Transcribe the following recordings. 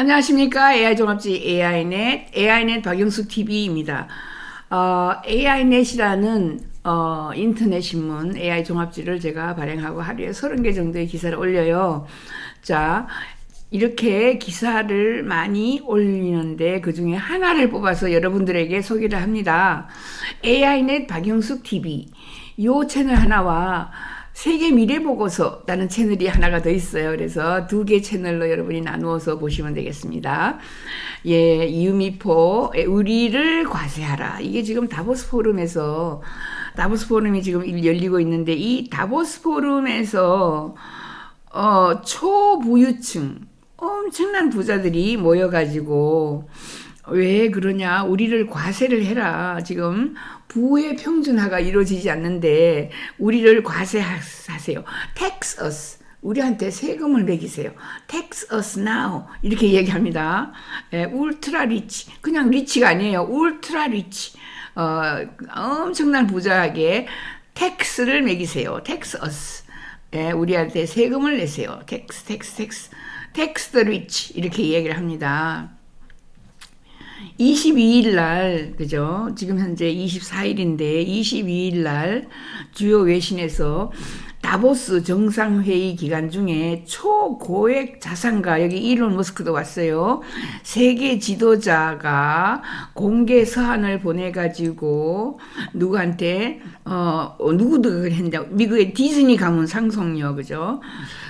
안녕하십니까. AI 종합지 AI넷, AI넷 박영숙 TV입니다. 어, AI넷이라는 어, 인터넷 신문 AI 종합지를 제가 발행하고 하루에 30개 정도의 기사를 올려요. 자, 이렇게 기사를 많이 올리는데 그 중에 하나를 뽑아서 여러분들에게 소개를 합니다. AI넷 박영숙 TV. 요 채널 하나와 세계 미래 보고서라는 채널이 하나가 더 있어요. 그래서 두 개 채널로 여러분이 나누어서 보시면 되겠습니다. 예, 이유미포 우리를 과세하라. 이게 지금 다보스 포럼에서 다보스 포럼이 지금 열리고 있는데 이 다보스 포럼에서 어, 초부유층 엄청난 부자들이 모여가지고 왜 그러냐? 우리를 과세를 해라. 지금 부의 평준화가 이루어지지 않는데 우리를 과세하세요. Tax us. 우리한테 세금을 매기세요. Tax us now. 이렇게 얘기합니다. 예, 울트라 리치. 그냥 리치가 아니에요. 울트라 리치. 어, 엄청난 부자에게 텍스를 매기세요. 텍스 us. 예, 우리한테 세금을 내세요. 텍스, 텍스, 텍스. 텍스 더 리치. 이렇게 얘기를 합니다. 22일 날, 그죠? 지금 현재 24일인데, 22일 날 주요 외신에서 다보스 정상회의 기간 중에 초고액 자산가, 여기 이론 머스크도 왔어요. 세계 지도자가 공개 서한을 보내가지고, 누구한테, 어, 누구도 했는데, 미국의 디즈니 가문 상속녀, 그죠?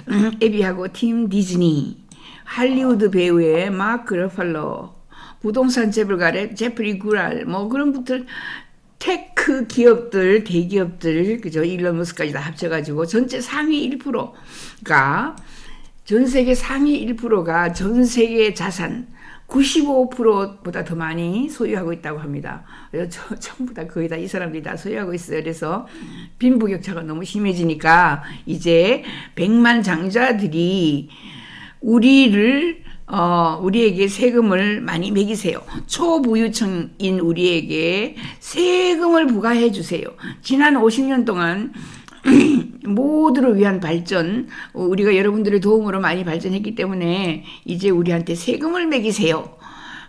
음, 에비하고 팀 디즈니, 할리우드 배우의 마크 러팔로, 부동산 재벌가래 제프리 구랄 뭐 그런 분들 테크 기업들 대기업들 그죠 일론 머스까지 다 합쳐가지고 전체 상위 1%가 전 세계 상위 1%가 전 세계 자산 95%보다 더 많이 소유하고 있다고 합니다. 저, 전부 다 거의 다 이 사람들이 다 소유하고 있어요. 그래서 빈부격차가 너무 심해지니까 이제 백만 장자들이 우리를 어, 우리에게 세금을 많이 매기세요. 초부유층인 우리에게 세금을 부과해 주세요. 지난 50년 동안 모두를 위한 발전, 우리가 여러분들의 도움으로 많이 발전했기 때문에 이제 우리한테 세금을 매기세요.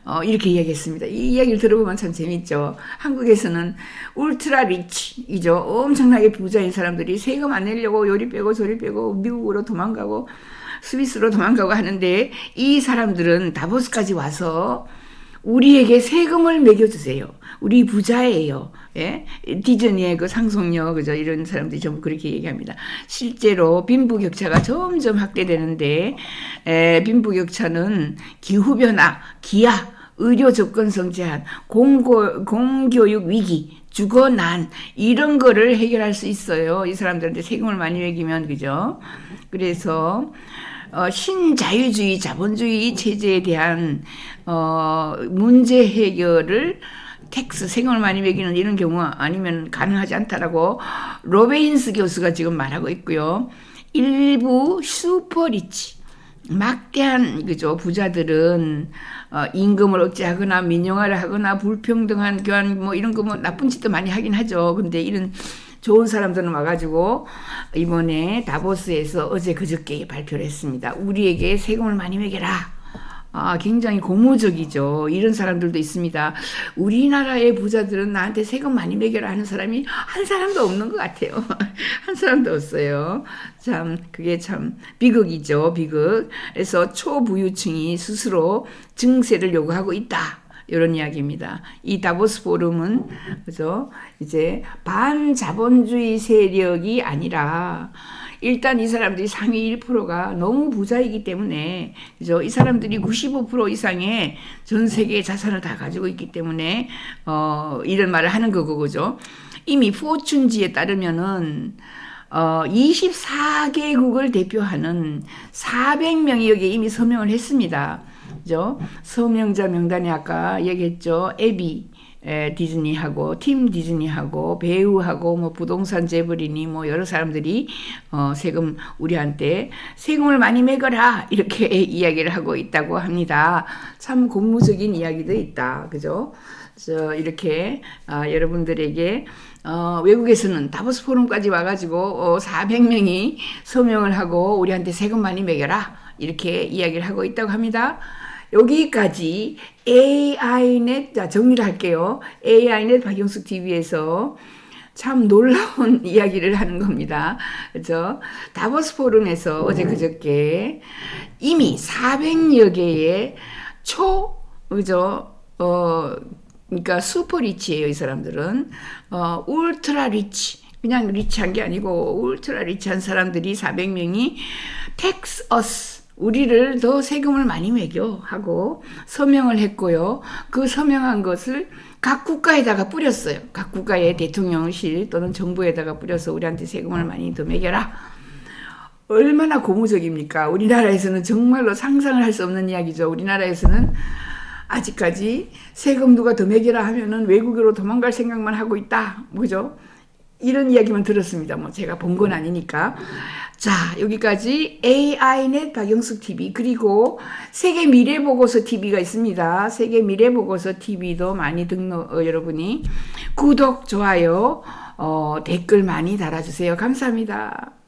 어, 이렇게 이야기했습니다. 이 이야기를 들어보면 참 재밌죠. 한국에서는 울트라 리치이죠. 엄청나게 부자인 사람들이 세금 안 내려고 요리 빼고 저리 빼고 미국으로 도망가고 스위스로 도망가고 하는데 이 사람들은 다보스까지 와서 우리에게 세금을 매겨주세요. 우리 부자예요. 예? 디즈니의 그 상속녀, 그죠? 이런 사람들이 전부 그렇게 얘기합니다. 실제로 빈부격차가 점점 확대되는데, 에, 빈부격차는 기후변화, 기아, 의료 접근성 제한, 공고, 공교육 위기, 주거 난, 이런 거를 해결할 수 있어요. 이 사람들한테 세금을 많이 매기면, 그죠? 그래서, 어, 신자유주의 자본주의 체제에 대한 어, 문제 해결을 텍스 세금을 많이 매기는 이런 경우 아니면 가능하지 않다라고 로베인스 교수가 지금 말하고 있고요. 일부 슈퍼리치 막대한 그죠 부자들은 어, 임금을 억제하거나 민영화를 하거나 불평등한 교환 뭐 이런 거 뭐 나쁜 짓도 많이 하긴 하죠. 근데 이런 좋은 사람들은 와가지고 이번에 다보스에서 어제 그저께 발표를 했습니다. 우리에게 세금을 많이 매겨라. 아, 굉장히 고무적이죠. 이런 사람들도 있습니다. 우리나라의 부자들은 나한테 세금 많이 매겨라 하는 사람이 한 사람도 없는 것 같아요. 한 사람도 없어요. 참, 그게 참 비극이죠. 비극. 그래서 초부유층이 스스로 증세를 요구하고 있다. 이런 이야기입니다. 이 다보스 포럼은 그죠? 이제 반자본주의 세력이 아니라 일단 이 사람들이 상위 1%가 너무 부자이기 때문에 그죠? 이 사람들이 95% 이상의 전 세계 자산을 다 가지고 있기 때문에 어 이런 말을 하는 거고 그죠? 이미 포춘지에 따르면은 어 24개국을 대표하는 400명이 여기 이미 서명을 했습니다. 그죠? 서명자 명단에 아까 얘기했죠. 에비 에, 디즈니하고 팀 디즈니하고 배우하고 뭐 부동산 재벌이니 뭐 여러 사람들이 어, 세금 우리한테 세금을 많이 매거라 이렇게 이야기를 하고 있다고 합니다. 참 고무적인 이야기도 있다. 그죠? 저 이렇게 아, 여러분들에게 어, 외국에서는 다보스 포럼까지 와가지고 어, 400명이 서명을 하고 우리한테 세금 많이 매겨라 이렇게 이야기를 하고 있다고 합니다. 여기까지 AI넷 자 정리를 할게요. AI넷 박영숙 TV에서 참 놀라운 이야기를 하는 겁니다. 그죠? 다보스 포럼에서 어제 그저께 이미 400여 개의 초, 그죠? 어, 그러니까 슈퍼 리치예요, 이 사람들은. 어, 울트라 리치. 그냥 리치한 게 아니고 울트라 리치한 사람들이 400명이 tax us 우리를 더 세금을 많이 매겨 하고 서명을 했고요. 그 서명한 것을 각 국가에다가 뿌렸어요. 각 국가의 대통령실 또는 정부에다가 뿌려서 우리한테 세금을 많이 더 매겨라. 얼마나 고무적입니까? 우리나라에서는 정말로 상상을 할 수 없는 이야기죠. 우리나라에서는 아직까지 세금 누가 더 매겨라 하면은 외국으로 도망갈 생각만 하고 있다. 뭐죠? 이런 이야기만 들었습니다. 뭐 제가 본 건 아니니까. 자, 여기까지 AI넷 박영숙 TV 그리고 세계 미래 보고서 TV가 있습니다. 세계 미래 보고서 TV도 많이 등록 어, 여러분이 구독, 좋아요, 어, 댓글 많이 달아 주세요. 감사합니다.